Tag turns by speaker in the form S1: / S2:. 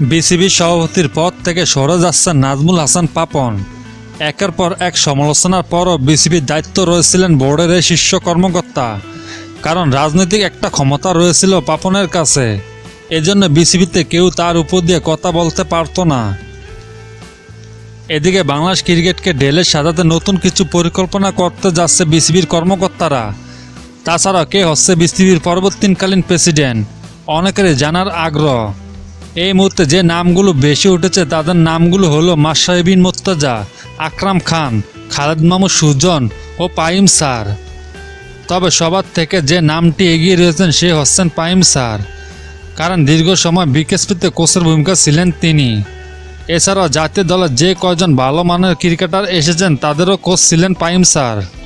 S1: BCB সভাপতির পদ থেকে সরে যাচ্ছেন নাজমুল হাসান পাপন। একের পর এক সমালোচনার পরও বিসিবির দায়িত্ব রয়েছিলেন বোর্ডের এই শীর্ষ কর্মকর্তা। কারণ রাজনৈতিক একটা ক্ষমতা রয়েছিল পাপনের কাছে। এজন্য বিসিবিতে কেউ তার উপর দিয়ে কথা বলতে পারতো না। এদিকে বাংলাদেশ ক্রিকেটকে ঢেলে সাজাতে নতুন কিছু পরিকল্পনা করতে যাচ্ছে বিসিবির কর্মকর্তারা। তাছাড়া কে হচ্ছে বিসিবির পরবর্তীকালীন প্রেসিডেন্ট, অনেকেরই জানার আগ্রহ। এই মুহূর্তে যে নামগুলো বেশি উঠেছে, তাদের নামগুলো হলো মাসাহেবিন মোত্তাজা আকরাম খান, খালেদ মামু সুজন ও পাইম স্যার। তবে সবার থেকে যে নামটি এগিয়ে রয়েছেন, সে হচ্ছেন পাইম স্যার। কারণ দীর্ঘ সময় বিকেএসপিতে কোচের ভূমিকা ছিলেন তিনি। এছাড়াও জাতীয় দলের যে কয়জন ভালো মানের ক্রিকেটার এসেছেন, তাদেরও কোচ ছিলেন পাইম স্যার।